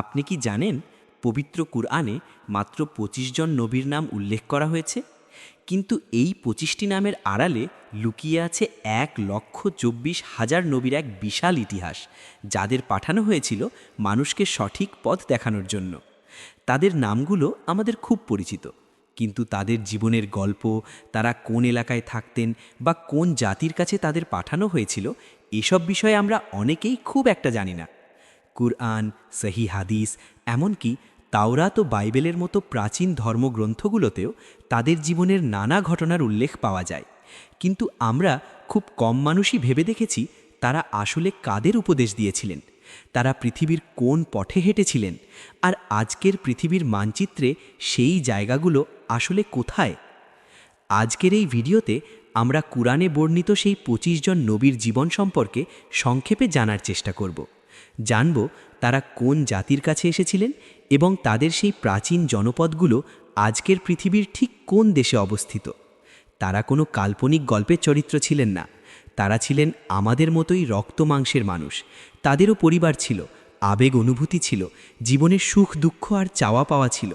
আপনি কি জানেন পবিত্র কুরআনে মাত্র পঁচিশ জন নবীর নাম উল্লেখ করা হয়েছে? কিন্তু এই পঁচিশটি নামের আড়ালে লুকিয়ে আছে এক লক্ষ চব্বিশ হাজার নবীর এক বিশাল ইতিহাস, যাদের পাঠানো হয়েছিল মানুষকে সঠিক পথ দেখানোর জন্য। তাদের নামগুলো আমাদের খুব পরিচিত, কিন্তু তাদের জীবনের গল্প, তারা কোন এলাকায় থাকতেন বা কোন জাতির কাছে তাদের পাঠানো হয়েছিল, এসব বিষয়ে আমরা অনেকেই খুব একটা জানি না। কুরআন, সহি হাদিস, এমনকি তাওরাত ও বাইবেলের মতো প্রাচীন ধর্মগ্রন্থগুলোতেও তাদের জীবনের নানা ঘটনার উল্লেখ পাওয়া যায়। কিন্তু আমরা খুব কম মানুষই ভেবে দেখেছি তারা আসলে কাদের উপদেশ দিয়েছিলেন। তারা পৃথিবীর কোন পথে হেঁটেছিলেন? আর আজকের পৃথিবীর মানচিত্রে সেই জায়গাগুলো আসলে কোথায়? আজকের এই ভিডিওতে আমরা কুরআনে বর্ণিত সেই পঁচিশ জন নবীর জীবন সম্পর্কে সংক্ষেপে জানার চেষ্টা করব। জানব তারা কোন জাতির কাছে এসেছিলেন এবং তাদের সেই প্রাচীন জনপদগুলো আজকের পৃথিবীর ঠিক কোন দেশে অবস্থিত। তারা কোনো কাল্পনিক গল্পের চরিত্র ছিলেন না। তারা ছিলেন আমাদের মতোই রক্ত মাংসের মানুষ। তাদেরও পরিবার ছিল, আবেগ অনুভূতি ছিল জীবনের সুখ দুঃখ আর চাওয়া পাওয়া ছিল।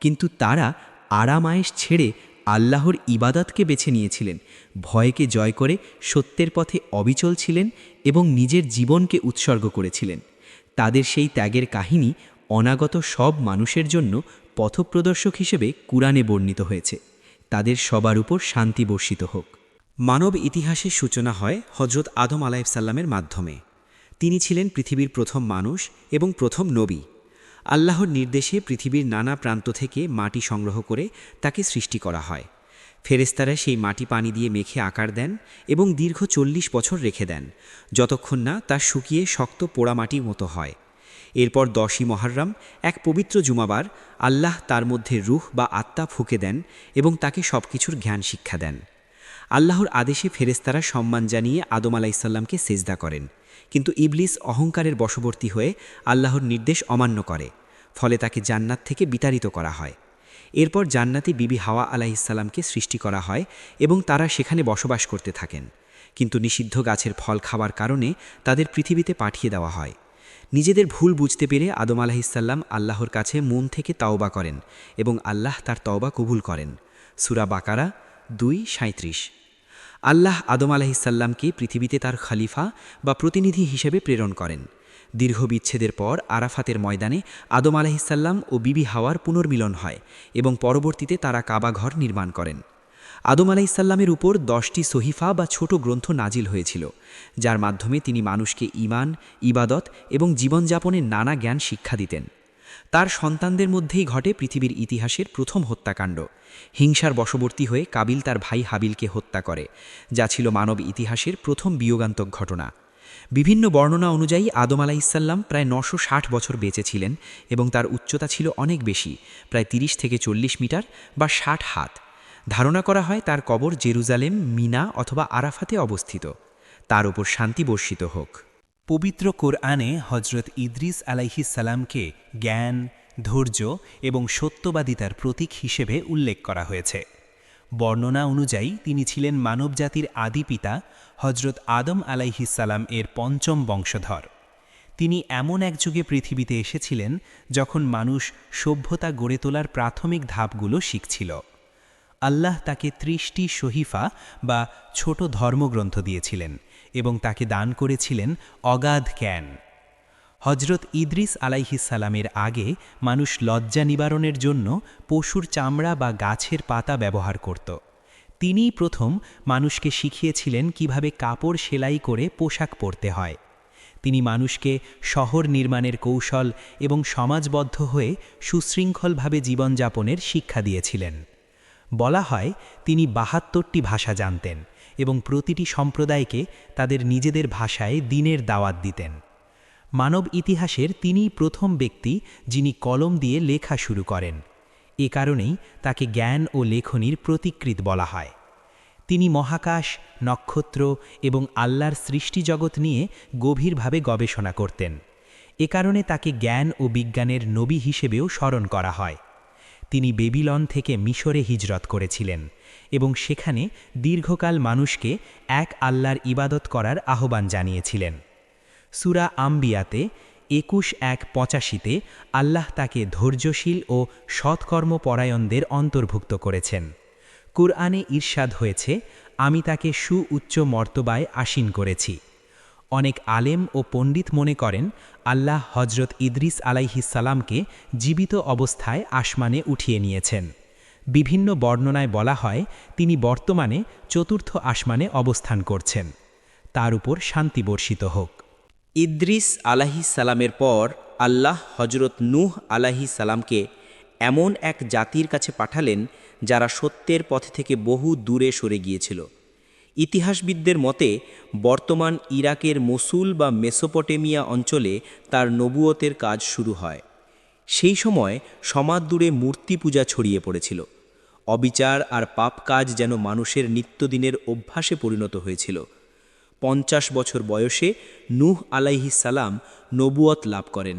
কিন্তু তারা আরামায়েশ ছেড়ে আল্লাহর ইবাদতকে বেছে নিয়েছিলেন, ভয়কে জয় করে সত্যের পথে অবিচল ছিলেন এবং নিজের জীবনকে উৎসর্গ করেছিলেন। তাদের সেই ত্যাগের কাহিনী অনাগত সব মানুষের জন্য পথপ্রদর্শক হিসেবে কুরআনে বর্ণিত হয়েছে। তাদের সবার উপর শান্তি বর্ষিত হোক। মানব ইতিহাসের সূচনা হয় হজরত আদম আলাইসাল্লামের মাধ্যমে। তিনি ছিলেন পৃথিবীর প্রথম মানুষ এবং প্রথম নবী। আল্লাহর নির্দেশে পৃথিবীর নানা প্রান্ত থেকে মাটি সংগ্রহ করে তাকে সৃষ্টি করা হয়। ফেরেস্তারা সেই মাটি পানি দিয়ে মেখে আকার দেন এবং দীর্ঘ চল্লিশ বছর রেখে দেন, যতক্ষণ না তা শুকিয়ে শক্ত পোড়া মাটির মতো হয়। এরপর দশই মহারম, এক পবিত্র জুমাবার, আল্লাহ তার মধ্যে রুহ বা আত্মা ফুঁকে দেন এবং তাকে সব কিছুর জ্ঞান শিক্ষা দেন। আল্লাহর আদেশে ফেরেস্তারা সম্মান জানিয়ে আদম আলাইসাল্লামকে সেজদা করেন, কিন্তু ইবলিস অহংকারের বশবর্তী হয়ে আল্লাহর নির্দেশ অমান্য করে। ফলে তাকে জান্নাত থেকে বিতাড়িত করা হয়। এরপর জান্নাতে বিবি হাওয়া আলাইসাল্লামকে সৃষ্টি করা হয় এবং তারা সেখানে বসবাস করতে থাকেন। কিন্তু নিষিদ্ধ গাছের ফল খাওয়ার কারণে তাদের পৃথিবীতে পাঠিয়ে দেওয়া হয়। নিজেদের ভুল বুঝতে পেরে আদম আলাহিসাল্লাম আল্লাহর কাছে মন থেকে তাওবা করেন এবং আল্লাহ তার তওবা কবুল করেন। সুরা বাকারা দুই সাঁত্রিশ আল্লাহ আদম আলাহিসাল্লামকে পৃথিবীতে তার খলিফা বা প্রতিনিধি হিসেবে প্রেরণ করেন। দীর্ঘ বিচ্ছেদের পর আরাফাতের ময়দানে আদম আলাহিসাল্লাম ও বিবি হাওয়ার পুনর্মিলন হয় এবং পরবর্তীতে তারা কাবাঘর নির্মাণ করেন। আদম আলাইসাল্লামের উপর দশটি সহিফা বা ছোট গ্রন্থ নাজিল হয়েছিল, যার মাধ্যমে তিনি মানুষকে ইমান ইবাদত এবং জীবনযাপনের নানা জ্ঞান শিক্ষা দিতেন। তার সন্তানদের মধ্যেই ঘটে পৃথিবীর ইতিহাসের প্রথম হত্যাকাণ্ড। হিংসার বশবর্তী হয়ে কাবিল তার ভাই হাবিলকে হত্যা করে, যা ছিল মানব ইতিহাসের প্রথম বিয়োগান্তক ঘটনা। বিভিন্ন বর্ণনা অনুযায়ী আদম আলাইসাল্লাম প্রায় নশো ষাট বছর বেঁচে ছিলেন এবং তার উচ্চতা ছিল অনেক বেশি, প্রায় ৩০ থেকে চল্লিশ মিটার বা ষাট হাত। ধারণা করা হয় তার কবর জেরুজালেম, মিনা অথবা আরাফাতে অবস্থিত। তার উপর শান্তি বর্ষিত হোক। পবিত্র কোরআনে হজরত ইদ্রিস আলাইহিসালামকে জ্ঞান, ধৈর্য এবং সত্যবাদিতার প্রতীক হিসেবে উল্লেখ করা হয়েছে। বর্ণনা অনুযায়ী তিনি ছিলেন মানবজাতির আদি পিতা হজরত আদম আলাইহিসালাম এর পঞ্চম বংশধর। তিনি এমন এক যুগে পৃথিবীতে এসেছিলেন যখন মানুষ সভ্যতা গড়ে তোলার প্রাথমিক ধাপগুলো শিখছিল। আল্লাহ তাকে ত্রিশটি শহীফা বা ছোট ধর্মগ্রন্থ দিয়েছিলেন এবং তাকে দান করেছিলেন অগাধ জ্ঞান। হজরত ইদ্রিস আলাইহিসালামের আগে মানুষ লজ্জা নিবারণের জন্য পশুর চামড়া বা গাছের পাতা ব্যবহার করত। তিনিই প্রথম মানুষকে শিখিয়েছিলেন কীভাবে কাপড় সেলাই করে পোশাক পরতে হয়। তিনি মানুষকে শহর নির্মাণের কৌশল এবং সমাজবদ্ধ হয়ে সুশৃঙ্খলভাবে জীবনযাপনের শিক্ষা দিয়েছিলেন। বলা হয়, তিনি বাহাত্তরটি ভাষা জানতেন এবং প্রতিটি সম্প্রদায়কে তাদের নিজেদের ভাষায় দিনের দাওয়াত দিতেন। মানব ইতিহাসের তিনিই প্রথম ব্যক্তি যিনি কলম দিয়ে লেখা শুরু করেন। এ কারণেই তাকে জ্ঞান ও লেখনীর প্রতিকৃত বলা হয়। তিনি মহাকাশ, নক্ষত্র এবং আল্লাহর সৃষ্টিজগৎ নিয়ে গভীরভাবে গবেষণা করতেন। এ কারণে তাকে জ্ঞান ও বিজ্ঞানের নবী হিসেবেও স্মরণ করা হয়। তিনি বেবিলন থেকে মিশরে হিজরত করেছিলেন এবং সেখানে দীর্ঘকাল মানুষকে এক আল্লাহর ইবাদত করার আহ্বান জানিয়েছিলেন। সুরা আম্বিয়াতে একুশ এক পঁচাশিতে আল্লাহ তাকে ধৈর্যশীল ও সৎকর্মপরায়ণদের অন্তর্ভুক্ত করেছেন। কুরআনে ঈর্ষাদ হয়েছে, আমি তাকে সুউচ্চ মর্তবায় আসীন করেছি। অনেক আলেম ও পণ্ডিত মনে করেন, আল্লাহ হজরত ইদ্রিস আলাইহিসালামকে জীবিত অবস্থায় আসমানে উঠিয়ে নিয়েছেন। বিভিন্ন বর্ণনায় বলা হয়, তিনি বর্তমানে চতুর্থ আসমানে অবস্থান করছেন। তার উপর শান্তি বর্ষিত হোক। ইদ্রিস আলাহি সালামের পর আল্লাহ হজরত নূহ আলাহি সালামকে এমন এক জাতির কাছে পাঠালেন যারা সত্যের পথ থেকে বহু দূরে সরে গিয়েছিল। ইতিহাসবিদদের মতে, বর্তমান ইরাকের মসুল বা মেসোপটেমিয়া অঞ্চলে তার নবুয়তের কাজ শুরু হয়। সেই সময় সমাজ দূরে মূর্তি পূজা ছড়িয়ে পড়েছিল। অবিচার আর পাপ কাজ যেন মানুষের নিত্যদিনের অভ্যাসে পরিণত হয়েছিল। পঞ্চাশ বছর বয়সে নূহ আলাইহি সালাম নবুয়ত লাভ করেন।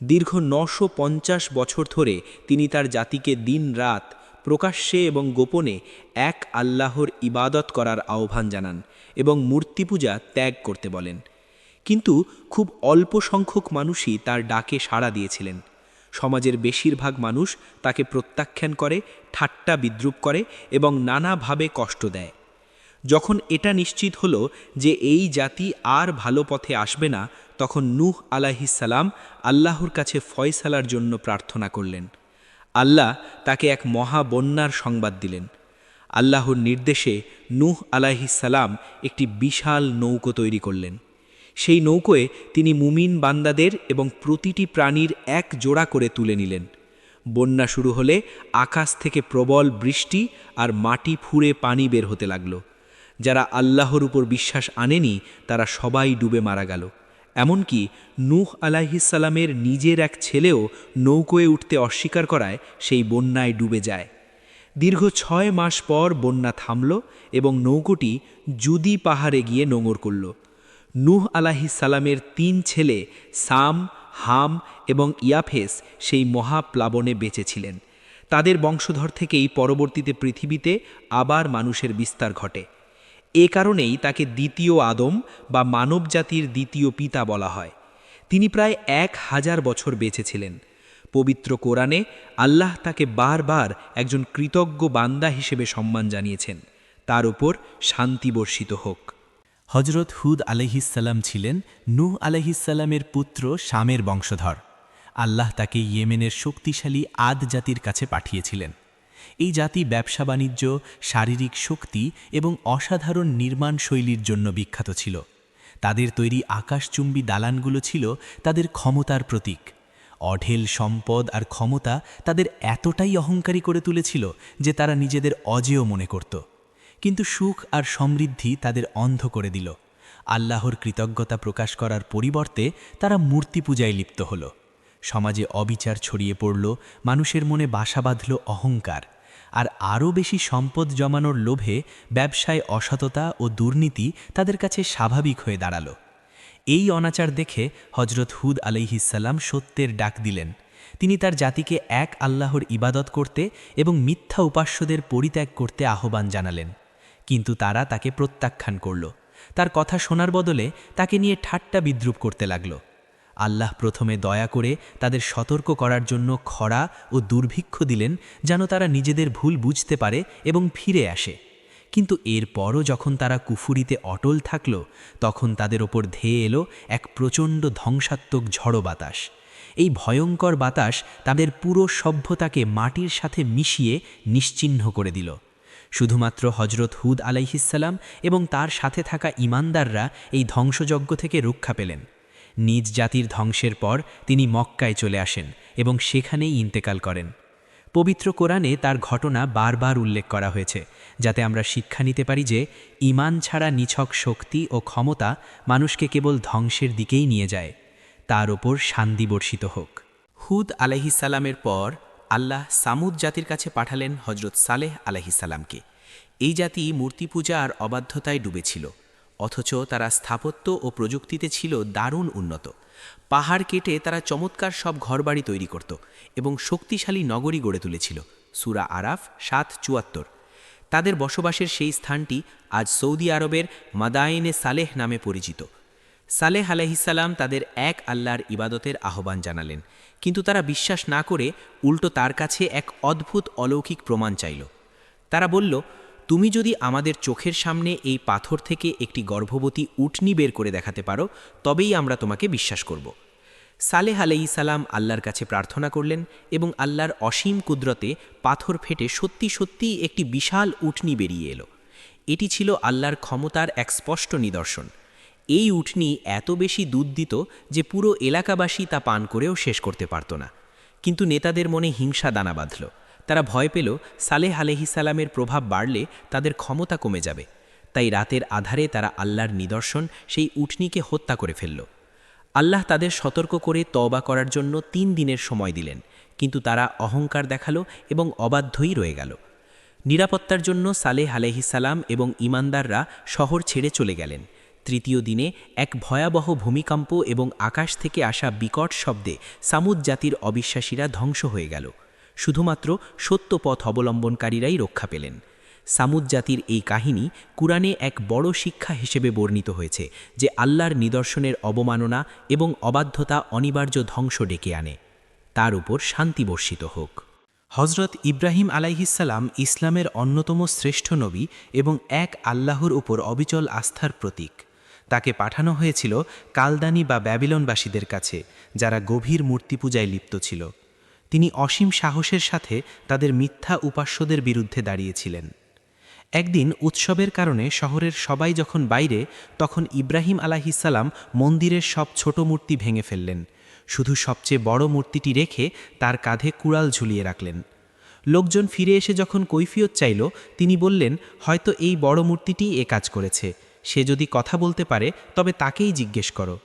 দীর্ঘ নশো পঞ্চাশ বছর ধরে তিনি তার জাতিকে দিন রাত প্রকাশ্যে এবং গোপনে এক আল্লাহর ইবাদত করার আহ্বান জানান এবং মূর্তি পূজা ত্যাগ করতে বলেন। কিন্তু খুব অল্প সংখ্যক মানুষই তার ডাকে সাড়া দিয়েছিলেন। সমাজের বেশিরভাগ মানুষ তাকে প্রত্যাখ্যান করে, ঠাট্টা বিদ্রুপ করে এবং নানাভাবে কষ্ট দেয়। যখন এটা নিশ্চিত হল যে এই জাতি আর ভালো পথে আসবে না, তখন নূহ আলাহিসাল্লাম আল্লাহর কাছে ফয়সালার জন্য প্রার্থনা করলেন। আল্লাহ তাকে এক মহা বন্যার সংবাদ দিলেন। আল্লাহর নির্দেশে নূহ আলাহিসাল্লাম একটি বিশাল নৌকো তৈরি করলেন। সেই নৌকোয় তিনি মুমিন বান্দাদের এবং প্রতিটি প্রাণীর এক জোড়া করে তুলে নিলেন। বন্যা শুরু হলে আকাশ থেকে প্রবল বৃষ্টি আর মাটি ফুঁড়ে পানি বের হতে লাগল। যারা আল্লাহর উপর বিশ্বাস আনেনি, তারা সবাই ডুবে মারা গেল। এমনকি নূহ আলাহিসাল্লামের নিজের এক ছেলেও নৌকোয় উঠতে অস্বীকার করায় সেই বন্যায় ডুবে যায়। দীর্ঘ ছয় মাস পর বন্যা থামল এবং নৌকোটি জুদি পাহাড়ে গিয়ে নোঙর করল। নূহ আলাহিসাল্লামের তিন ছেলে সাম, হাম এবং ইয়াফেস সেই মহাপ্লাবনে বেঁচেছিলেন তাদের বংশধর থেকেই পরবর্তীতে পৃথিবীতে আবার মানুষের বিস্তার ঘটে। এ কারণেই তাকে দ্বিতীয় আদম বা মানবজাতির দ্বিতীয় পিতা বলা হয়। তিনি প্রায় এক হাজার বছর বেঁচেছিলেন। পবিত্র কোরআনে আল্লাহ তাকে বারবার একজন কৃতজ্ঞ বান্দা হিসেবে সম্মান জানিয়েছেন। তার উপর শান্তি বর্ষিত হোক। হজরত হুদ আলহিসাল্লাম ছিলেন নূহ আলহিসাল্লামের পুত্র শামের বংশধর। আল্লাহ তাকে ইয়েমেনের শক্তিশালী আদ জাতির কাছে পাঠিয়েছিলেন। এই জাতি ব্যবসা বাণিজ্য, শারীরিক শক্তি এবং অসাধারণ নির্মাণ শৈলীর জন্য বিখ্যাত ছিল। তাদের তৈরি আকাশচুম্বী দালানগুলো ছিল তাদের ক্ষমতার প্রতীক। অঢেল সম্পদ আর ক্ষমতা তাদের এতটাই অহংকারী করে তুলেছিল যে তারা নিজেদের অজেয় মনে করত। কিন্তু সুখ আর সমৃদ্ধি তাদের অন্ধ করে দিল। আল্লাহর কৃতজ্ঞতা প্রকাশ করার পরিবর্তে তারা মূর্তি পূজায় লিপ্ত হল। সমাজে অবিচার ছড়িয়ে পড়ল, মানুষের মনে বাসা বাঁধল অহংকার। আর আরও বেশি সম্পদ জমানোর লোভে ব্যবসায় অসততা ও দুর্নীতি তাদের কাছে স্বাভাবিক হয়ে দাঁড়াল। এই অনাচার দেখে হজরত হুদ আলাইহিসাল্লাম সত্যের ডাক দিলেন। তিনি তার জাতিকে এক আল্লাহর ইবাদত করতে এবং মিথ্যা উপাস্যদের পরিত্যাগ করতে আহ্বান জানালেন। কিন্তু তারা তাকে প্রত্যাখ্যান করল। তার কথা শোনার বদলে তাকে নিয়ে ঠাট্টা বিদ্রুপ করতে লাগল। আল্লাহ প্রথমে দয়া করে তাদের সতর্ক করার জন্য খরা ও দুর্ভিক্ষ দিলেন, যেন তারা নিজেদের ভুল বুঝতে পারে এবং ফিরে আসে। কিন্তু এরপরও যখন তারা কুফুরিতে অটল থাকল, তখন তাদের ওপর ধেয়ে এলো এক প্রচণ্ড ধ্বংসাত্মক ঝড়ো বাতাস। এই ভয়ঙ্কর বাতাস তাদের পুরো সভ্যতাকে মাটির সাথে মিশিয়ে নিশ্চিহ্ন করে দিল। শুধুমাত্র হজরত হুদ আলাইহিসাল্লাম এবং তার সাথে থাকা ইমানদাররা এই ধ্বংসযজ্ঞ থেকে রক্ষা পেলেন। নিজ জাতির ধ্বংসের পর তিনি মক্কায় চলে আসেন এবং সেখানেই ইন্তেকাল করেন। পবিত্র কোরআনে তার ঘটনা বারবার উল্লেখ করা হয়েছে, যাতে আমরা শিক্ষা নিতে পারি যে ইমান ছাড়া নিছক শক্তি ও ক্ষমতা মানুষকে কেবল ধ্বংসের দিকেই নিয়ে যায়, তার ওপর শান্তি বর্ষিত হোক। হুদ আলহিসাল্লামের পর আল্লাহ সামুদ জাতির কাছে পাঠালেন হজরত সালেহ আলহিসাল্লামকে এই জাতি মূর্তি পূজা আর অবাধ্যতায় ডুবেছিল। অথচ তারা স্থাপত্য ও প্রযুক্তিতে ছিল দারুণ উন্নত। পাহাড় কেটে তারা চমৎকার সব ঘরবাড়ি তৈরি করত এবং শক্তিশালী নগরী গড়ে তুলেছিল, সুরা আরাফ সাত চুয়াত্তর। তাদের বসবাসের সেই স্থানটি আজ সৌদি আরবের মাদায়েনে সালেহ নামে পরিচিত। সালেহ আলহিসাল্লাম তাদের এক আল্লাহর ইবাদতের আহ্বান জানালেন, কিন্তু তারা বিশ্বাস না করে উল্টো তার কাছে এক অদ্ভুত অলৌকিক প্রমাণ চাইল। তারা বলল তুমি যদি আমাদের চোখের সামনে এই পাথর থেকে একটি গর্ভবতী উটনি বের করে দেখাতে পারো, তবেই আমরা তোমাকে বিশ্বাস করব। সালেহ আলাইসালাম আল্লাহর কাছে প্রার্থনা করলেন এবং আল্লাহর অসীম কুদরতে পাথর ফেটে সত্যি সত্যি একটি বিশাল উটনি বেরিয়ে এলো। এটি ছিল আল্লাহর ক্ষমতার এক স্পষ্ট নিদর্শন। এই উটনি এত বেশি দুধ দিত যে পুরো এলাকাবাসী তা পান করেও শেষ করতে পারত না। কিন্তু নেতাদের মনে হিংসা দানা বাঁধল। তারা ভয় পেল সালেহ আলহিসালামের প্রভাব বাড়লে তাদের ক্ষমতা কমে যাবে। তাই রাতের আধারে তারা আল্লাহর নিদর্শন, সেই উটনিকে হত্যা করে ফেলল। আল্লাহ তাদের সতর্ক করে তওবা করার জন্য তিন দিনের সময় দিলেন, কিন্তু তারা অহংকার দেখাল এবং অবাধ্যই রয়ে গেল। নিরাপত্তার জন্য সালেহ আলহিসাল্লাম এবং ইমানদাররা শহর ছেড়ে চলে গেলেন। তৃতীয় দিনে এক ভয়াবহ ভূমিকম্প এবং আকাশ থেকে আসা বিকট শব্দে সামুদ জাতির অবিশ্বাসীরা ধ্বংস হয়ে গেল। শুধুমাত্র সত্য পথ অবলম্বনকারীরাই রক্ষা পেলেন। সামুদ জাতির এই কাহিনী কুরআনে এক বড় শিক্ষা হিসেবে বর্ণিত হয়েছে যে আল্লাহর নিদর্শনের অবমাননা এবং অবাধ্যতা অনিবার্য ধ্বংস ডেকে আনে। তার উপর শান্তি বর্ষিত হোক। হজরত ইব্রাহিম আলাইহিসাল্লাম ইসলামের অন্যতম শ্রেষ্ঠ নবী এবং এক আল্লাহর উপর অবিচল আস্থার প্রতীক। তাকে পাঠানো হয়েছিল কালদানি বা ব্যাবিলনবাসীদের কাছে, যারা গভীর মূর্তি পূজায় লিপ্ত ছিল। তিনি অসীম সাহসের সাথে তাদের মিথ্যা উপাস্যদের বিরুদ্ধে দাঁড়িয়েছিলেন। একদিন উৎসবের কারণে শহরের সবাই যখন বাইরে, তখন ইব্রাহিম আলাহিসাল্লাম মন্দিরের সব ছোট মূর্তি ভেঙে ফেললেন। শুধু সবচেয়ে বড় মূর্তিটি রেখে তার কাঁধে কুড়াল ঝুলিয়ে রাখলেন। লোকজন ফিরে এসে যখন কৈফিয়ত চাইল, তিনি বললেন, হয়তো এই বড় মূর্তিটি এ কাজ করেছে। সে যদি কথা বলতে পারে, তবে তাকেই জিজ্ঞেস করো।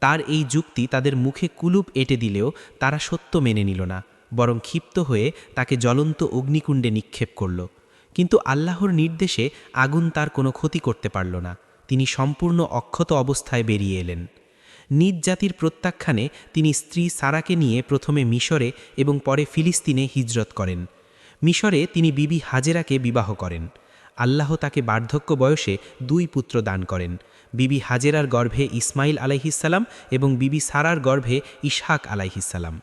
তার এই যুক্তি তাদের মুখে কুলুপ এঁটে দিলেও তারা সত্য মেনে নিল না, বরং ক্ষিপ্ত হয়ে তাকে জ্বলন্ত অগ্নিকুণ্ডে নিক্ষেপ করল। কিন্তু আল্লাহর নির্দেশে আগুন তার কোনো ক্ষতি করতে পারল না। তিনি সম্পূর্ণ অক্ষত অবস্থায় বেরিয়ে এলেন। নিজ জাতির প্রত্যাখ্যানে তিনি স্ত্রী সারাকে নিয়ে প্রথমে মিশরে এবং পরে ফিলিস্তিনে হিজরত করেন। মিশরে তিনি বিবি হাজেরাকে বিবাহ করেন। আল্লাহ তাকে বার্ধক্য বয়সে দুই পুত্র দান করেন। বিবি হাজেরার গর্ভে ইসমাইল আলাইহিসাল্লাম এবং বিবি সারার গর্ভে ইসহাক আলাইহিসাল্লাম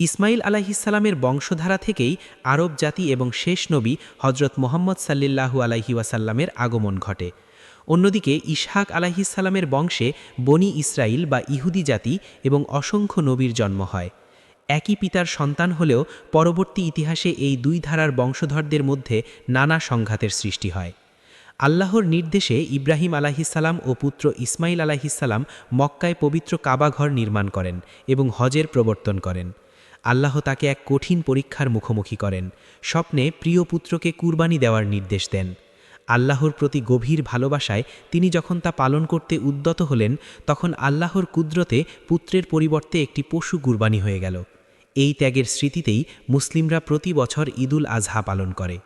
ইসমাইল আলাইহিসাল্লামের বংশধারা থেকেই আরব জাতি এবং শেষ নবী হজরত মোহাম্মদ সাল্লিল্লাহু আলাইহি ওয়াসাল্লামের আগমন ঘটে। অন্যদিকে ইসহাক আলাইহিসাল্লামের বংশে বনি ইসরাইল বা ইহুদি জাতি এবং অসংখ্য নবীর জন্ম হয়। একই পিতার সন্তান হলেও পরবর্তী ইতিহাসে এই দুই ধারার বংশধরদের মধ্যে নানা সংঘাতের সৃষ্টি হয়। আল্লাহর নির্দেশে ইব্রাহিম আলাহিসাল্লাম ও পুত্র ইসমাইল আলাহিসাল্লাম মক্কায় পবিত্র কাবাঘর নির্মাণ করেন এবং হজের প্রবর্তন করেন। আল্লাহ তাকে এক কঠিন পরীক্ষার মুখোমুখি করেন, স্বপ্নে প্রিয় পুত্রকে কুরবানি দেওয়ার নির্দেশ দেন। আল্লাহর প্রতি গভীর ভালোবাসায় তিনি যখন তা পালন করতে উদ্যত হলেন, তখন আল্লাহর কুদরতে পুত্রের পরিবর্তে একটি পশু কুরবানি হয়ে গেল। এই ত্যাগের স্মৃতিতেই মুসলিমরা প্রতি বছর ঈদুল আজহা পালন করে।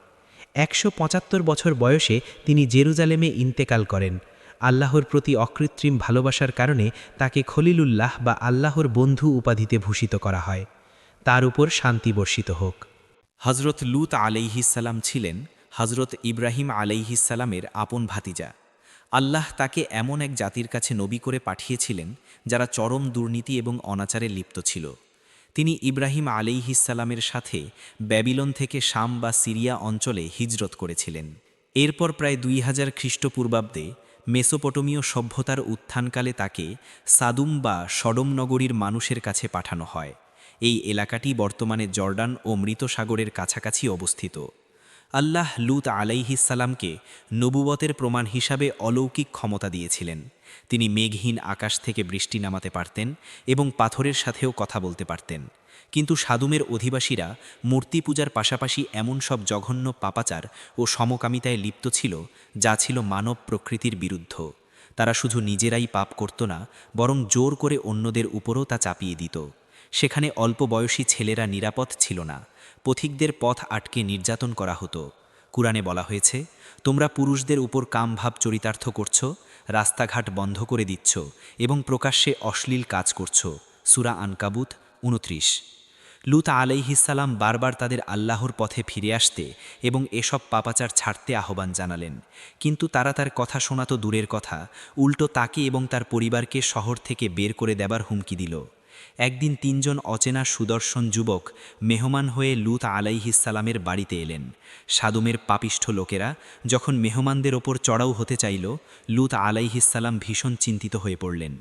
একশো পঁচাত্তর বছর বয়সে তিনি জেরুজালেমে ইন্তেকাল করেন। আল্লাহর প্রতি অকৃত্রিম ভালোবাসার কারণে তাকে খলিলুল্লাহ বা আল্লাহর বন্ধু উপাধিতে ভূষিত করা হয়। তার উপর শান্তি বর্ষিত হোক। হজরত লুত আলাইহিসাল্লাম ছিলেন হজরত ইব্রাহিম আলাইহিসাল্লামের আপন ভাতিজা। আল্লাহ তাকে এমন এক জাতির কাছে নবী করে পাঠিয়েছিলেন, যারা চরম দুর্নীতি এবং অনাচারে লিপ্ত ছিল। তিনি ইব্রাহিম আলাইহিসাল্লামের সাথে ব্যাবিলন থেকে শাম বা সিরিয়া অঞ্চলে হিজরত করেছিলেন। এরপর প্রায় দুই হাজার খ্রিস্টপূর্বাব্দে মেসোপটোমীয় সভ্যতার উত্থানকালে তাকে সাদুম বা সডম নগরীর মানুষের কাছে পাঠানো হয়। এই এলাকাটি বর্তমানে জর্ডান ও মৃত সাগরের কাছাকাছি অবস্থিত। আল্লাহ লুত আলাইহিসাল্লামকে নবুবতের প্রমাণ হিসাবে অলৌকিক ক্ষমতা দিয়েছিলেন। তিনি মেঘহীন আকাশ থেকে বৃষ্টি নামাতে পারতেন এবং পাথরের সাথেও কথা বলতে পারতেন। কিন্তু সাদুমের অধিবাসীরা মূর্তি পূজার পাশাপাশি এমন সব জঘন্য পাপাচার ও সমকামিতায় লিপ্ত ছিল যা ছিল মানব প্রকৃতির বিরুদ্ধ। তারা শুধু নিজেরাই পাপ করত না, বরং জোর করে অন্যদের উপরও তা চাপিয়ে দিত। সেখানে অল্প বয়সী ছেলেরা নিরাপদ ছিল না। পথিকদের পথ আটকে নির্যাতন করা হতো। কুরআনে বলা হয়েছে, তোমরা পুরুষদের উপর কামভাব চরিতার্থ করছ রাস্তাঘাট বন্ধ করে দিচ্ছ এবং প্রকাশ্যে অশ্লীল কাজ করছ। সুরা আনকাবুত উনত্রিশ লুত আলাইহিসাল্লাম বারবার তাদের আল্লাহর পথে ফিরে আসতে এবং এসব পাপাচার ছাড়তে আহ্বান জানালেন। কিন্তু তারা তার কথা শোনা তো দূরের কথা, উল্টো তাকে এবং তার পরিবারকে শহর থেকে বের করে দেবার হুমকি দিল। একদিন তিনজন অচেনা সুদর্শন যুবক মেহমান হয়ে লুত আলাইহিসালামের বাড়িতে এলেন। সাদুমের পাপিষ্ঠ লোকেরা যখন মেহমানদের ওপর চড়াও হতে চাইল, লুত আলাইহিসাল্লাম ভীষণ চিন্তিত হয়ে পড়লেন।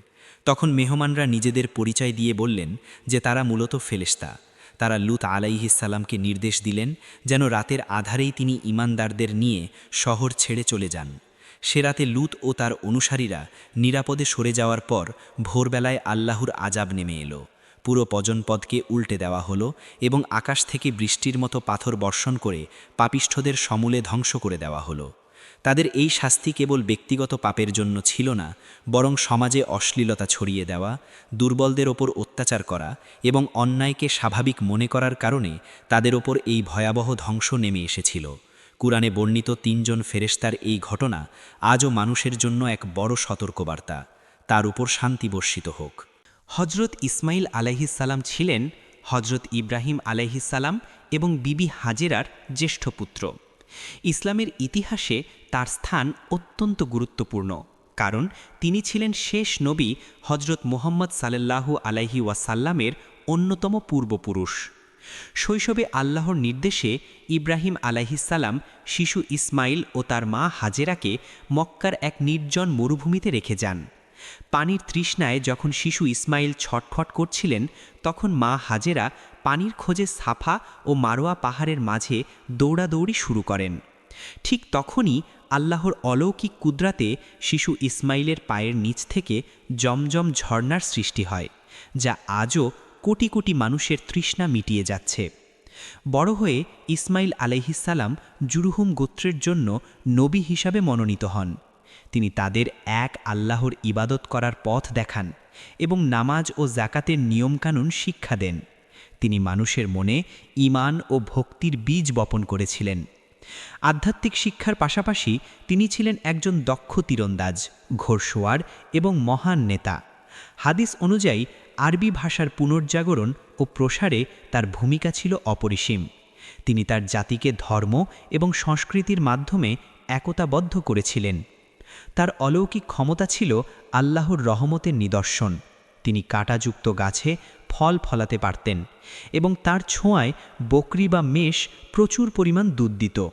তখন মেহমানরা নিজেদের পরিচয় দিয়ে বললেন যে তারা মূলত ফেলেস্তা তারা লুত আলাইহিসাল্লামকে নির্দেশ দিলেন যেন রাতের আধারেই তিনি ইমানদারদের নিয়ে শহর ছেড়ে চলে যান। সে রাতে লুত ও তার অনুসারীরা নিরাপদে সরে যাওয়ার পর ভোরবেলায় আল্লাহর আজাব নেমে এলো। পুরো পজনপদকে উল্টে দেওয়া হলো এবং আকাশ থেকে বৃষ্টির মতো পাথর বর্ষণ করে পাপিষ্ঠদের সমূলে ধ্বংস করে দেওয়া হলো। তাদের এই শাস্তি কেবল ব্যক্তিগত পাপের জন্য ছিল না, বরং সমাজে অশ্লীলতা ছড়িয়ে দেওয়া, দুর্বলদের ওপর অত্যাচার করা এবং অন্যায়কে স্বাভাবিক মনে করার কারণে তাদের ওপর এই ভয়াবহ ধ্বংস নেমে এসেছিল। কুরআনে বর্ণিত তিনজন ফেরেশতার এই ঘটনা আজও মানুষের জন্য এক বড় সতর্কবার্তা। তার উপর শান্তি বর্ষিত হোক। হজরত ইসমাইল আলাইহিসাল্লাম ছিলেন হজরত ইব্রাহিম আলাইহিসাল্লাম এবং বিবি হাজেরার জ্যেষ্ঠ পুত্র। ইসলামের ইতিহাসে তার স্থান অত্যন্ত গুরুত্বপূর্ণ, কারণ তিনি ছিলেন শেষ নবী হজরত মোহাম্মদ সাল্লাল্লাহু আলাইহি ওয়াসাল্লামের অন্যতম পূর্বপুরুষ। শৈশবে আল্লাহর নির্দেশে ইব্রাহিম আলাইহিসাল্লাম শিশু ইসমাইল ও তার মা হাজেরাকে মক্কার এক নির্জন মরুভূমিতে রেখে যান। পানির তৃষ্ণায় যখন শিশু ইসমাইল ছটফট করছিলেন, তখন মা হাজেরা পানির খোঁজে সাফা ও মারোয়া পাহাড়ের মাঝে দৌড়াদৌড়ি শুরু করেন। ঠিক তখনই আল্লাহর অলৌকিক কুদরাতে শিশু ইসমাইলের পায়ের নিচ থেকে জমজম ঝর্ণার সৃষ্টি হয়, যা আজও কোটি কোটি মানুষের তৃষ্ণা মিটিয়ে যাচ্ছে। বড় হয়ে ইসমাইল আলাইহিসাল্লাম জুরুহুম গোত্রের জন্য নবী হিসাবে মনোনীত হন। তিনি তাদের এক আল্লাহর ইবাদত করার পথ দেখান এবং নামাজ ও জাকাতের নিয়মকানুন শিক্ষা দেন। তিনি মানুষের মনে ঈমান ও ভক্তির বীজ বপন করেছিলেন। আধ্যাত্মিক শিক্ষার পাশাপাশি তিনি ছিলেন একজন দক্ষ তীরন্দাজ, ঘোড়সোয়ার এবং মহান নেতা। হাদিস অনুযায়ী আরবি ভাষার পুনর্জাগরণ ও প্রসারে তার ভূমিকা ছিল অপরিসীম। তিনি তার জাতিকে ধর্ম এবং সংস্কৃতির মাধ্যমে একতাবদ্ধ করেছিলেন। তার অলৌকিক ক্ষমতা ছিল আল্লাহর রহমতের নিদর্শন। তিনি কাঁটাযুক্ত গাছে ফল ফলাতে পারতেন এবং তার ছোঁয়ায় বকরি বা মেষ প্রচুর পরিমাণ দুধ দিত।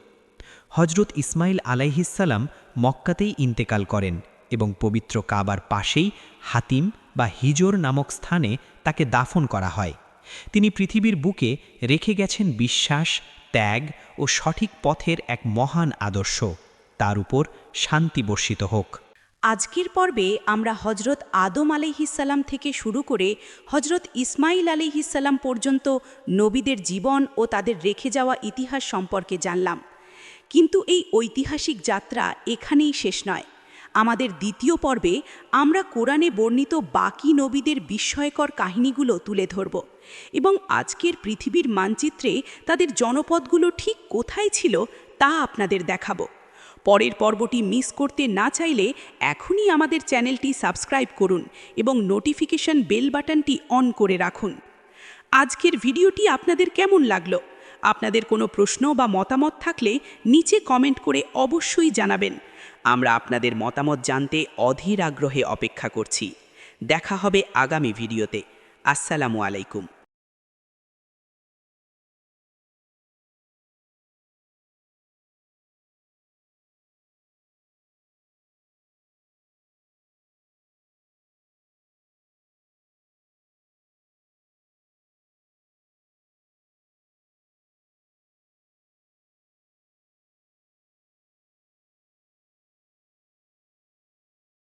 হজরত ইসমাইল আলাইহিসাল্লাম মক্কাতেই ইন্তেকাল করেন এবং পবিত্র কাবার পাশেই হাতিম বা হিজোর নামক স্থানে তাকে দাফন করা হয়। তিনি পৃথিবীর বুকে রেখে গেছেন বিশ্বাস, ত্যাগ ও সঠিক পথের এক মহান আদর্শ। তার উপর শান্তি বর্ষিত হোক। আজকের পর্বে আমরা হজরত আদম আলিহিসাল্লাম থেকে শুরু করে হজরত ইসমাইল আলিহিসাল্লাম পর্যন্ত নবীদের জীবন ও তাদের রেখে যাওয়া ইতিহাস সম্পর্কে জানলাম। কিন্তু এই ঐতিহাসিক যাত্রা এখানেই শেষ নয়। আমাদের দ্বিতীয় পর্বে আমরা কোরআনে বর্ণিত বাকি নবীদের বিস্ময়কর কাহিনীগুলো তুলে ধরব এবং আজকের পৃথিবীর মানচিত্রে তাদের জনপদগুলো ঠিক কোথায় ছিল তা আপনাদের দেখাবো। পরের পর্বটি মিস করতে না চাইলে এখনই আমাদের চ্যানেলটি সাবস্ক্রাইব করুন এবং নোটিফিকেশন বেল বাটনটি অন করে রাখুন। আজকের ভিডিওটি আপনাদের কেমন লাগল? আপনাদের কোনো প্রশ্ন বা মতামত থাকলে নিচে কমেন্ট করে অবশ্যই জানাবেন। আমরা আপনাদের মতামত জানতে অধীর আগ্রহে অপেক্ষা করছি। দেখা হবে আগামী ভিডিওতে। আসসালামু আলাইকুম।